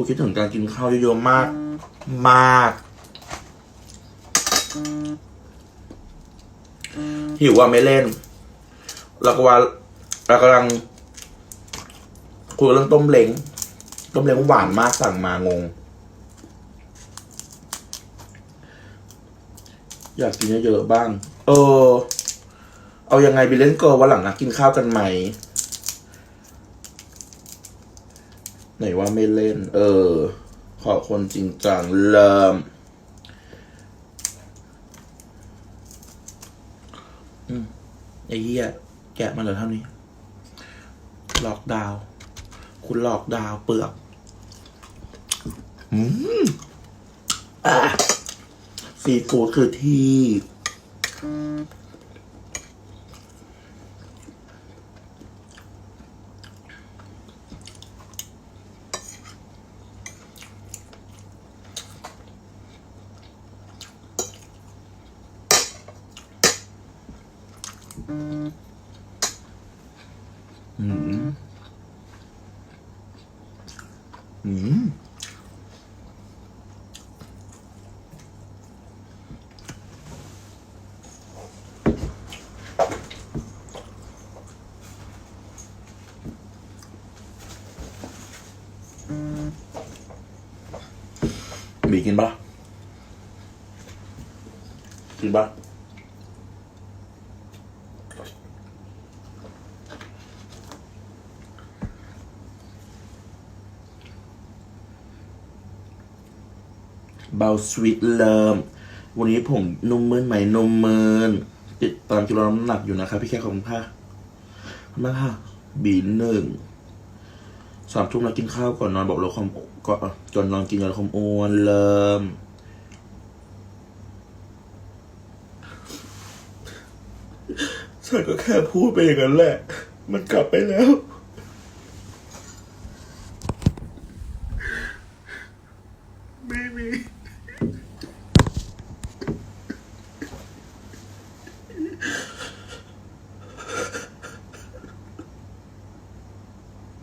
กูคิดถึงการกินข้าวเยอะๆมาก มาก หิวว่าไม่เล่น แล้วก็ว่าเรากำลังคุยเรื่องต้มเล้งต้มเล้งหวานมากสั่งมางง อยากกินเยอะๆบ้าง เออ เอายังไงไปเล่นเกิร์ลวันหลังนะกินข้าวกันไหม ไหนว่าไม่เล่น เออ ขอคนจริงจังเริ่มอืมไอ้เหี้ยแกะมาเหลือเท่านี้ หลอกดาวน์คุณหลอกดาวน์เปลือกอืมอะซีฟู้ดคือที่ อืมอืมบีกินปะกินปะ เบาสวีทเลิมวันนี้ผมนุ่มมืนไหมนุ่มมืนติดตามกิโลน้ำหนักอยู่นะครับ พี่แค่ขอบคุณค่ะขอบคุณมาค่ะ บีหนึ่งสามทุ่มแล้วกินข้าวก่อนนอนบอกลดความก่อนจนนอนกินยาลดความอ้วนเริ่มฉันก็แค่พูดไปอย่างนั้นแหละ มันกลับไปแล้ว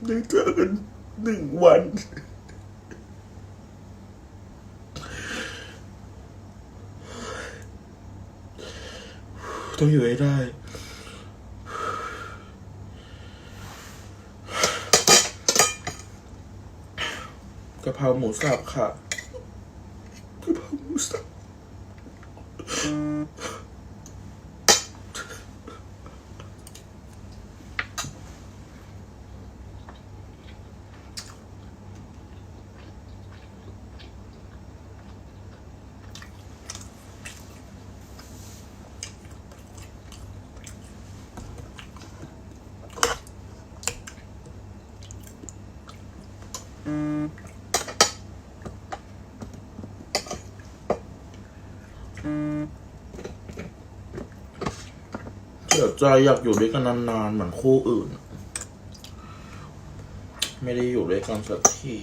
ได้เจอกันหนึ่งวัน ต้องอยู่ให้ได้ กะเพราหมูสับค่ะกะเพราหมูสับ เสียใจอยากอยู่ด้วยกันนานๆ เหมือนคู่อื่น ไม่ได้อยู่ด้วยกันสักที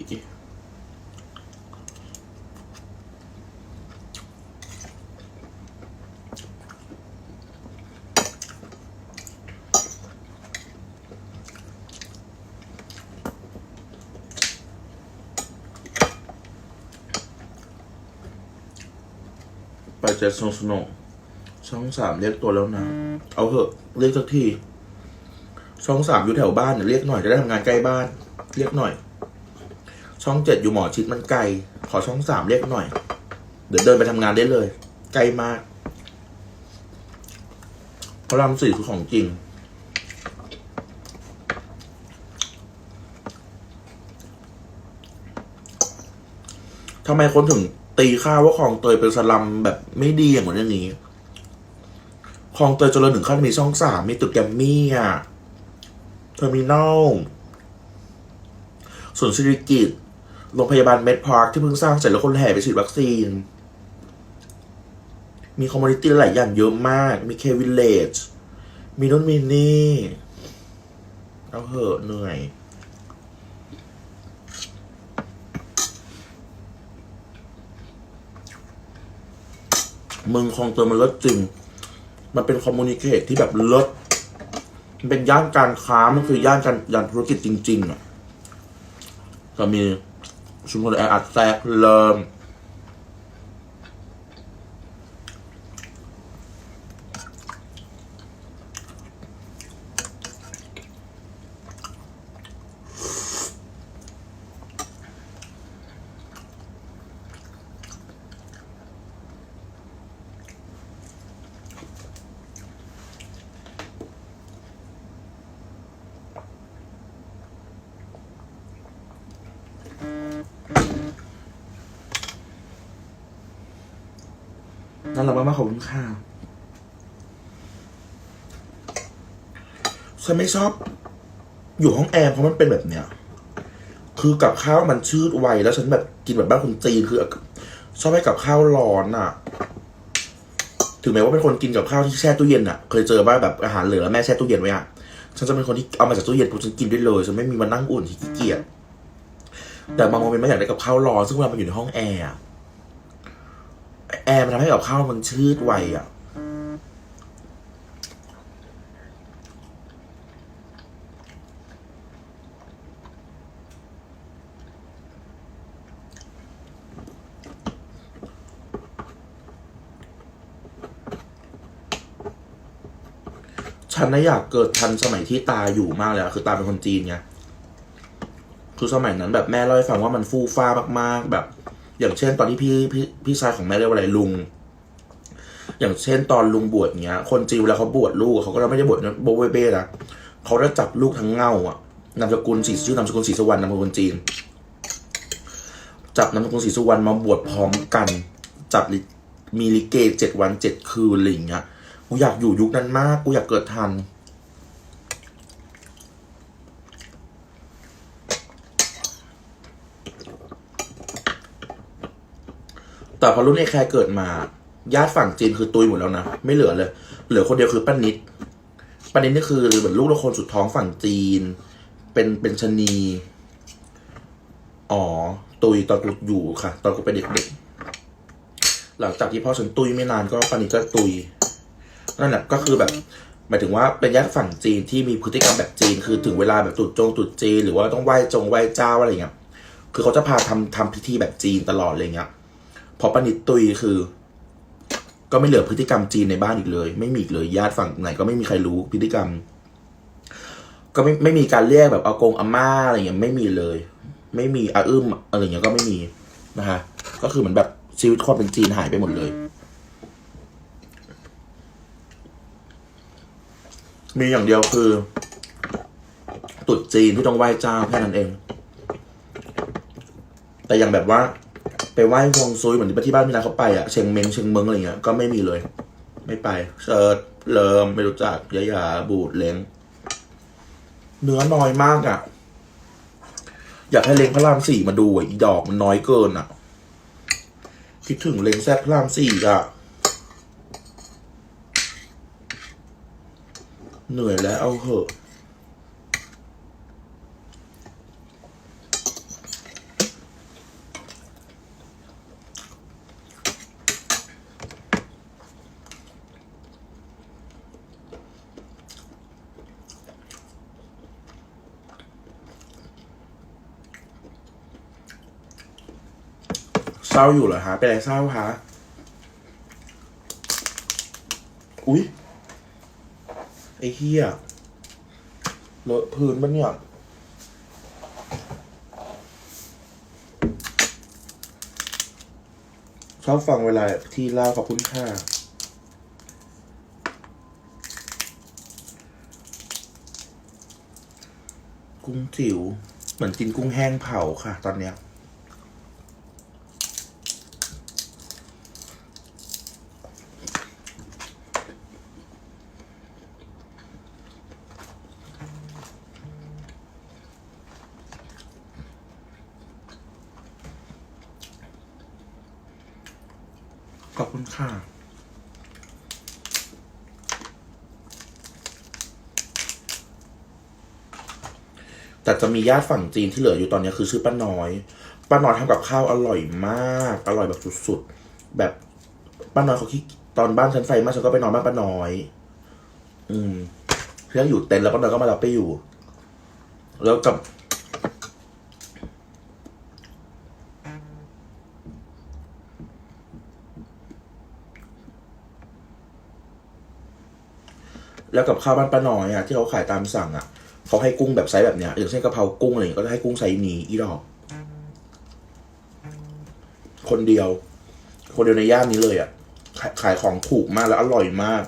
ไปเจอสนสโน ช่องสามเรียกตัวแล้วนะ เอาเถอะเรียกสักที ช่องสามอยู่แถวบ้านเนี่ยเรียกหน่อยจะได้ทำงานใกล้บ้าน เรียกหน่อย ช่องเจ็ดอยู่หมอชิดมันไกล ขอช่องสามเรียกหน่อย เดี๋ยวเดินไปทำงานได้เลย ไกลมากพระรามสี่คือของจริง ทำไมคนถึงตีค่าว่าคลองเตยเป็นสลัมแบบไม่ดีอย่างเหมือนอย่างนี้ คลองเตยเจริญถึงขั้นมีช่องสามมีตึกแกมมี่อะเทอร์มินอลสวนสิริกิตโรงพยาบาลเมดพาร์คที่เพิ่งสร้างเสร็จแล้วคนแห่ไปฉีดวัคซีน มีคอมมูนิตี้หลายอย่างเยอะมาก มีเควิลเลจ มีนุ่นมีนี่เอาเหอะเหนื่อยมืองคลองเตยมันเลิศจริง มันเป็นคอมมูนิเคตที่แบบเลิศมันเป็นย่านการค้า มันคือย่านการย่านธุรกิจจริง ๆ อะ ก็มีชุมชนแออัดแทรกเริ่ม นั่นแหละมากๆขอบคุณค่ะฉันไม่ชอบ อยู่ห้องแอร์เพราะมันเป็นแบบเนี้ย คือกับข้าวมันชืดไวแล้วฉันแบบกินแบบบ้านคนจีนคือ ชอบให้กับข้าวร้อนอะ ถึงแม้ว่าเป็นคนกินกับข้าวที่แช่ตู้เย็นอะ เคยเจอบ้างแบบอาหารเหลือแล้วแม่แช่ตู้เย็นไว้อะฉันจะเป็นคนที่เอามาจากตู้เย็นปุ๊บฉันกินได้เลยฉันไม่มีมานั่งอุ่นที่ขี้เกียจแต่บางโมเมนต์ไม่อยากได้กับข้าวร้อนซึ่งเวลามันอยู่ในห้องแอร์ แอร์มันทำให้กับข้าวมันชืดไวอะฉันน่ะอยากเกิดทันสมัยที่ตาอยู่มากเลยอะคือตาเป็นคนจีนไง คือสมัยนั้นแบบแม่เล่าให้ฟังว่ามันฟูฟ้ามากๆ แบบ อย่างเช่น ตอนที่พี่พี่พี่ชายของแม่เรียกว่าอะไรลุง อย่างเช่น ตอนลุงบวชเงี้ย คนจีนเวลาเขาบวชลูกเขาก็จะไม่ได้บวชโบเวเบ้นะเขาจะจับลูกทั้งเงาอะนามสกุลสีชื่อนามสกุลสีสวรรณนามสกุลจีน จับนามสกุลสีสวรรณมาบวชพร้อมกัน จับลิมีลิเกเจ็ดวันเจ็ดคืนอะไรอย่างเงี้ยกูอยากอยู่ยุคนั้นมากกูอยากเกิดทัน แต่พอรุ่นไอแคร์เกิดมา ญาติฝั่งจีนคือตุยหมดแล้วนะ ไม่เหลือเลย เหลือคนเดียวคือป้านิดป้านิดนี่คือเหมือนลูกละคนสุดท้องฝั่งจีน เป็นเป็นชนีอ๋อ ตุยตอนกูอยู่ค่ะ ตอนกูเป็นเด็กๆ หลังจากที่พ่อฉันตุยไม่นานก็ป้านิดก็ตุยนั่นแหละก็คือแบบหมายถึงว่าเป็นญาติฝั่งจีนที่มีพฤติกรรมแบบจีน คือถึงเวลาแบบตรุษจงตรุษจีนหรือว่าต้องไหว้จงไหว้เจ้าอะไรเงี้ยคือเขาจะพาทำทำพิธีแบบจีนตลอดเลยเงี้ย พอป้านิดตุยคือ ก็ไม่เหลือพฤติกรรมจีนในบ้านอีกเลย ไม่มีอีกเลยญาติฝั่งไหนก็ไม่มีใครรู้พฤติกรรม ก็ไม่ไม่มีการเรียกแบบอากงอาม่าอะไรเงี้ยไม่มีเลย ไม่มีอาอึ้มอะไรเงี้ยก็ไม่มีนะฮะก็คือเหมือนแบบชีวิตความเป็นจีนหายไปหมดเลย มีอย่างเดียวคือตรุษจีนที่ต้องไหว้เจ้าแค่นั้นเอง แต่อย่างแบบว่า ไปไหว้ฮวงซุยเหมือนที่บ้านพี่นาเขาไปอะเชียงเมงเชียงเมิงอะไรเงี้ยก็ไม่มีเลย ไม่ไปเชิดเลิมไม่รู้จักยะยาบูดเล้งเนื้อน้อยมากอะอยากให้เล้งพระรามสี่มาดูอะอีดอกมันน้อยเกินอะคิดถึงเล้งแซ่บพระรามสี่อะเหนื่อยแล้วเอาเหอะ เศร้าอยู่เหรอฮะ เป็นอะไรเศร้าฮะ อุ๊ย ไอ้เฮียเลอะพื้นปะเนี่ย ชอบฟังเวลาที่เล่าขอบคุณค่ะกุ้งจิ๋วเหมือนกินกุ้งแห้งเผาค่ะ ตอนเนี้ย ขอบคุณค่ะ แต่จะมีญาติฝั่งจีนที่เหลืออยู่ตอนนี้คือชื่อป้าน้อย ป้าน้อยทำกับข้าวอร่อยมาก อร่อยแบบสุดๆ แบบป้าน้อยเขาคิดตอนบ้านฉันไฟมาฉันก็ไปนอนบ้านป้าน้อย อืมเพื่อนอยู่เต็นท์แล้วป้าน้อยก็มารับไปอยู่ แล้วกับ แล้วกับข้าวบ้านป้าน้อยอะที่เขาขายตามสั่งอะเขาให้กุ้งแบบไซส์แบบเนี้ยอย่างเช่นกะเพรากุ้งอะไรอย่างเงี้ยก็จะให้กุ้งไซส์นี้อีดอก คนเดียว คนเดียวในย่านนี้เลยอะขายขายของถูกมากแล้วอร่อยมาก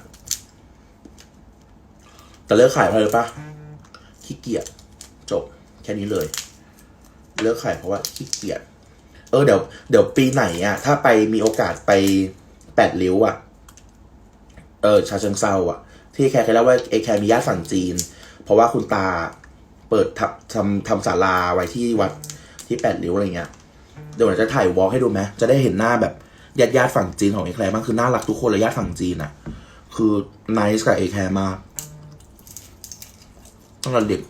แต่เลิกขายเพราะอะไรปะขี้เกียจจบแค่นี้เลย เลิกขายเพราะว่าขี้เกียจเออเดี๋ยวเดี๋ยวปีไหนอะ ถ้าไปมีโอกาสไปแปดริ้วอะ เออชาเชิงเซาอะ ที่แคร์เคยเล่าว่าเอแคร์มีญาติฝั่งจีน เพราะว่าคุณตาเปิดทำทำทำศาลาไว้ที่วัดที่แปดริ้วอะไรเงี้ยเดี๋ยวจะถ่ายวอล์กให้ดูไหมจะได้เห็นหน้าแบบญาติญาติฝั่งจีนของเอแคร์บ้างคือน่ารักทุกคนเลยญาติฝั่งจีนอะ คือไนส์กับเอแคร์มากตั้งแต่เด็ก